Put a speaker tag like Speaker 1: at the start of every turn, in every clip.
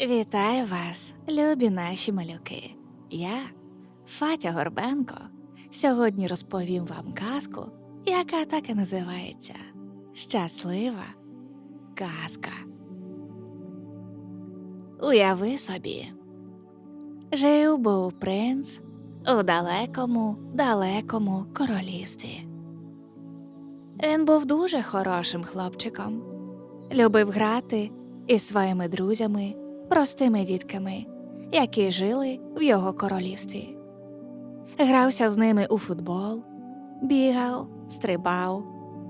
Speaker 1: Вітаю вас, любі наші малюки. Я Фатя Горбенко. Сьогодні розповім вам казку, яка так і називається Щаслива казка. Уяви собі, жив був принц у далекому, далекому королівстві. Він був дуже хорошим хлопчиком, любив грати із своїми друзями, простими дітками, які жили в його королівстві. Грався з ними у футбол, бігав, стрибав,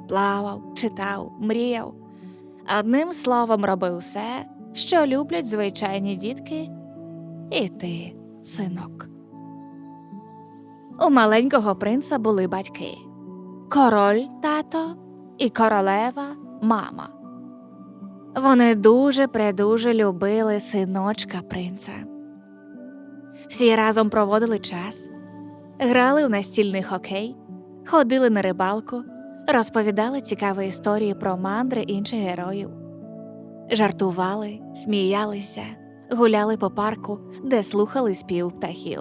Speaker 1: плавав, читав, мріяв. Одним словом, робив все, що люблять звичайні дітки, і ти, синок. У маленького принца були батьки король тато і королева мама. Вони дуже предуже любили синочка принца. Всі разом проводили час, грали у настільний хокей, ходили на рибалку, розповідали цікаві історії про мандри інших героїв, жартували, сміялися, гуляли по парку, де слухали спів птахів.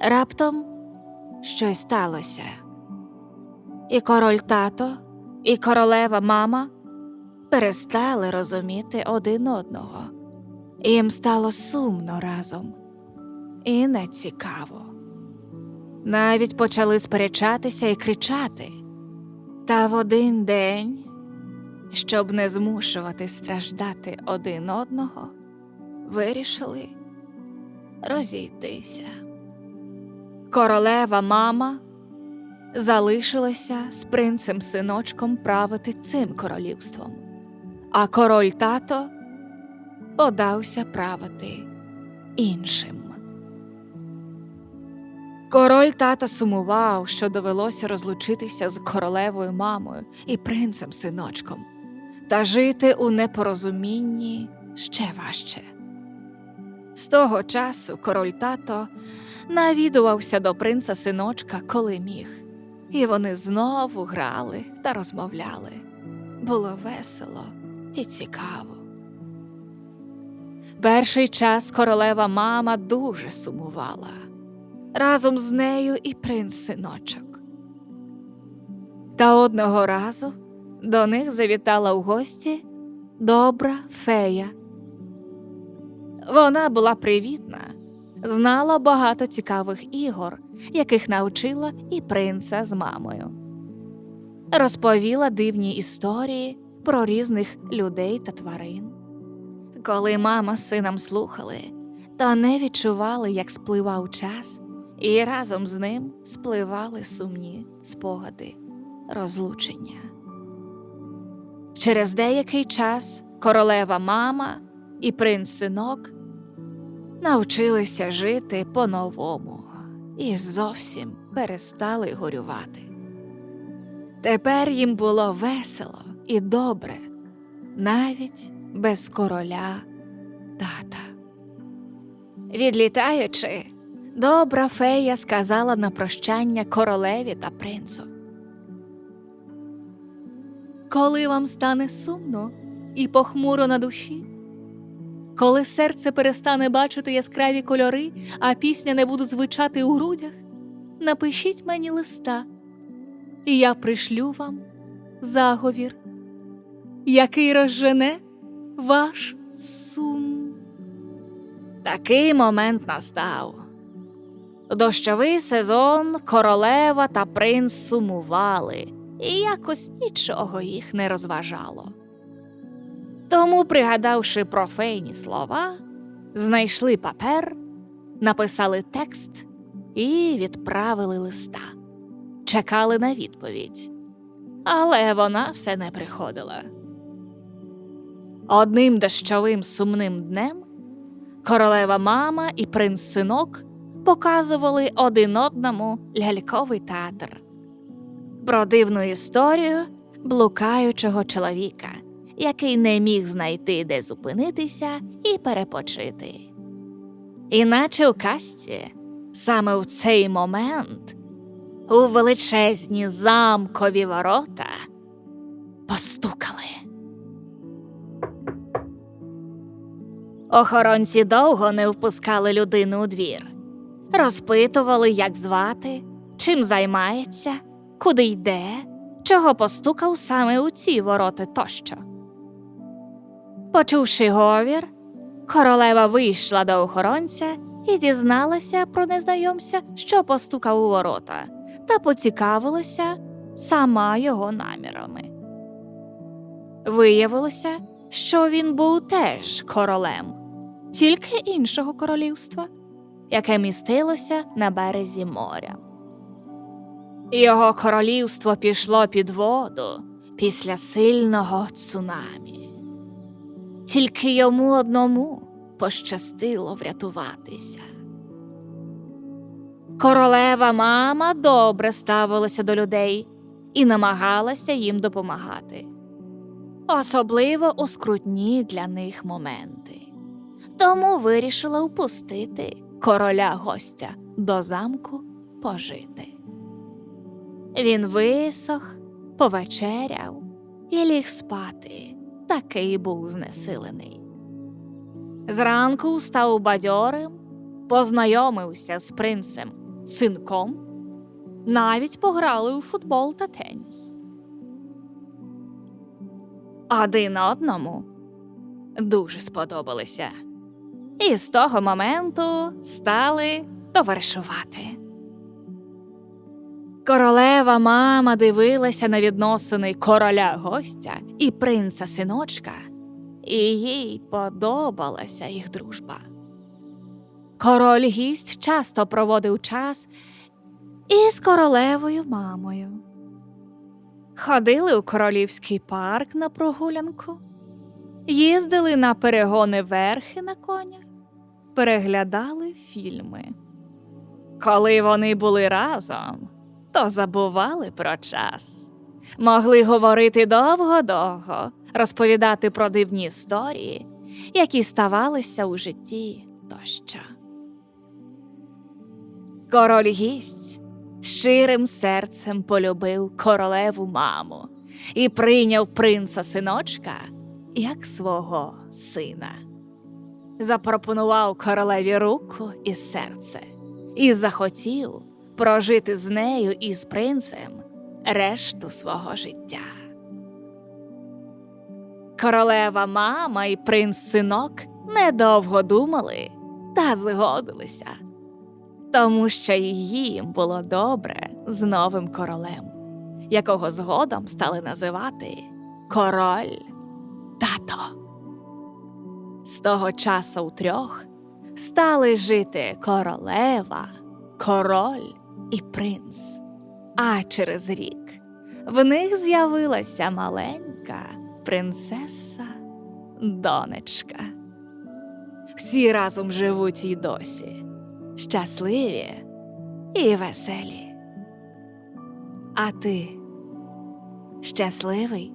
Speaker 1: Раптом щось сталося. І король тато, і королева мама перестали розуміти один одного. Їм стало сумно разом і нецікаво. Навіть почали сперечатися і кричати. Та в один день, щоб не змушувати страждати один одного, вирішили розійтися. Королева мама залишилася з принцем синочком правити цим королівством, а король тато подався правити іншим. Король тато сумував, що довелося розлучитися з королевою мамою і принцем синочком, та жити у непорозумінні ще важче. З того часу король тато навідувався до принца синочка, коли міг, і вони знову грали та розмовляли. Було весело і цікаво. Перший час королева мама дуже сумувала. Разом з нею і принц синочок. Та одного разу до них завітала у гості добра фея. Вона була привітна, знала багато цікавих ігор, яких навчила і принца з мамою. Розповіла дивні історії про різних людей та тварин. Коли мама з сином слухали, то не відчували, як спливав час, і разом з ним спливали сумні спогади розлучення. Через деякий час королева мама і принц синок навчилися жити по-новому і зовсім перестали горювати. Тепер їм було весело і добре, навіть без короля тата. Відлітаючи, добра фея сказала на прощання королеві та принцу. Коли вам стане сумно і похмуро на душі, коли серце перестане бачити яскраві кольори, а пісня не буде звучати у грудях, напишіть мені листа, і я пришлю вам заговір, який розжене ваш сум. Такий момент настав. Дощовий сезон королева та принц сумували, і якось нічого їх не розважало. Тому, пригадавши про фейні слова, знайшли папер, написали текст і відправили листа. Чекали на відповідь, але вона все не приходила. Одним дощовим сумним днем королева мама і принц синок показували один одному ляльковий театр про дивну історію блукаючого чоловіка, який не міг знайти, де зупинитися і перепочити. Іначе у казці, саме в цей момент, у величезні замкові ворота постукали. Охоронці довго не впускали людину у двір, розпитували, як звати, чим займається, куди йде, чого постукав саме у ці вороти тощо. Почувши говір, королева вийшла до охоронця і дізналася про незнайомця, що постукав у ворота, та поцікавилася сама його намірами. Виявилося, що він був теж королем, тільки іншого королівства, яке містилося на березі моря. Його королівство пішло під воду після сильного цунамі. Тільки йому одному пощастило врятуватися. Королева мама добре ставилася до людей і намагалася їм допомагати, особливо у скрутні для них моменти. Тому вирішила впустити короля гостя до замку пожити. Він висох, повечеряв і ліг спати, такий був знесилений. Зранку став бадьорим, познайомився з принцем синком, навіть пограли у футбол та теніс. Один одному дуже сподобалися, і з того моменту стали товаришувати. Королева мама дивилася на відносини короля гостя і принца синочка, і їй подобалася їх дружба. Король гість часто проводив час із королевою мамою. Ходили у королівський парк на прогулянку, їздили на перегони верхи на конях, переглядали фільми. Коли вони були разом, то забували про час. Могли говорити довго-довго, розповідати про дивні історії, які ставалися у житті тощо. Король гість щирим серцем полюбив королеву маму і прийняв принца синочка як свого сина. Запропонував королеві руку і серце і захотів прожити з нею і з принцем решту свого життя. Королева мама і принц синок недовго думали та згодилися, тому що їм було добре з новим королем, якого згодом стали називати король тато. З того часу у трьох стали жити королева, король і принц. А через рік в них з'явилася маленька принцеса донечка. Всі разом живуть і досі, щасливі і веселі. А ти щасливий?